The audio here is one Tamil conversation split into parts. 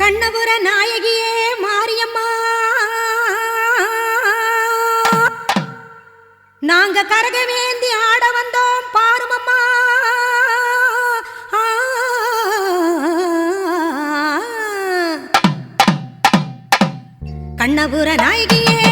கண்ணபுர நாயகியே மாரியம்மா. நாங்க கரக வேந்தி ஆட வந்தோம் பாருமம்மா. கண்ணபுர நாயகியே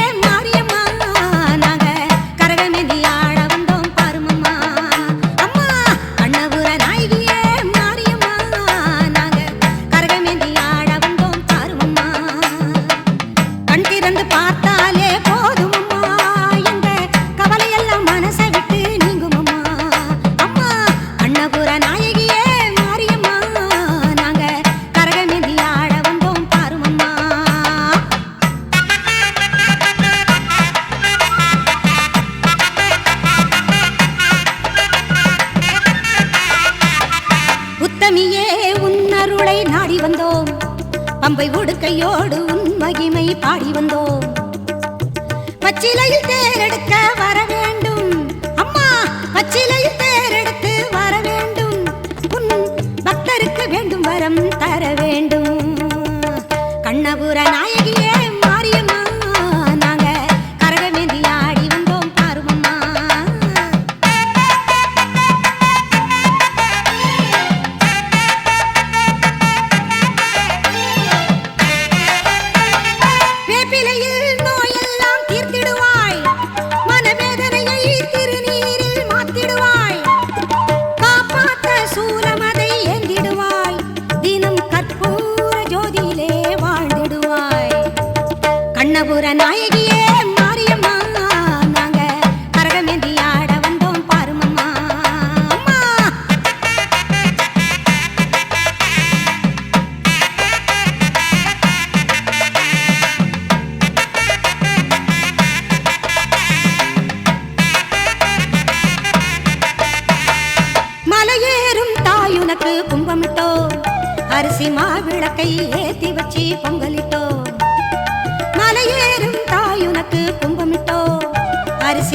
வந்தோம். பம்பை உடுக்கையோடு உன் மகிமை பாடி வந்தோம். பச்சிலையில் தேரெடுக்க வர கண்ணபுர நாயகியே மாரியம்மா. நாங்க கரகமேந்தி ஆட வந்தோம் பாருமம்மா. மலையேறும் தாயுனக்கு கும்பமிட்டோ அரிசி மாவிளக்கை ஏத்தி வச்சு பொங்கலிட்டோ